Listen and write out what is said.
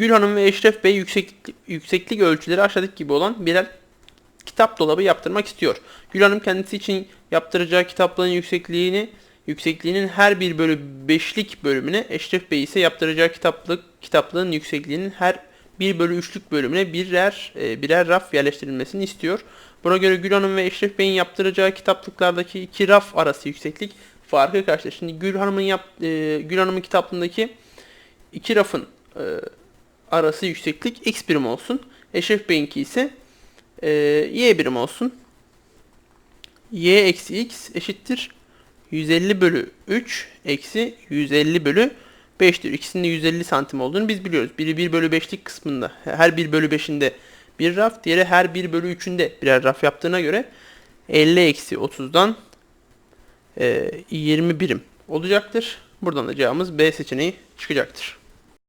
Gülhanım ve Eşref Bey yükseklik, yükseklik ölçüleri aşağıdaki gibi olan birer kitap dolabı yaptırmak istiyor. Gülhanım kendisi için yaptıracağı kitaplığın yüksekliğini yüksekliğinin her bir bölü beşlik bölümüne, Eşref Bey ise yaptıracağı kitaplık kitaplığın yüksekliğinin her 1 bölü 3'lük bölümüne birer e, birer raf yerleştirilmesini istiyor. Buna göre Gül Hanım ve Eşref Bey'in yaptıracağı kitaplıklardaki iki raf arası yükseklik farkı kaçtır? Şimdi Gül Hanım'ın yap, e, Gül Hanım'ın kitaplığındaki iki rafın e, arası yükseklik x birim olsun. Eşref Bey'inki ise e, y birim olsun. y eksi x eşittir 150 bölü 3 eksi 150 bölü 5'tir. İkisinin de 150 santim olduğunu biz biliyoruz. Biri 1 bölü 5'lik kısmında her 1 bölü 5'inde bir raf, diğeri her 1 bölü 3'ünde birer raf yaptığına göre 50 eksi 30'dan e, 20 birim olacaktır. Buradan da cevabımız B seçeneği çıkacaktır.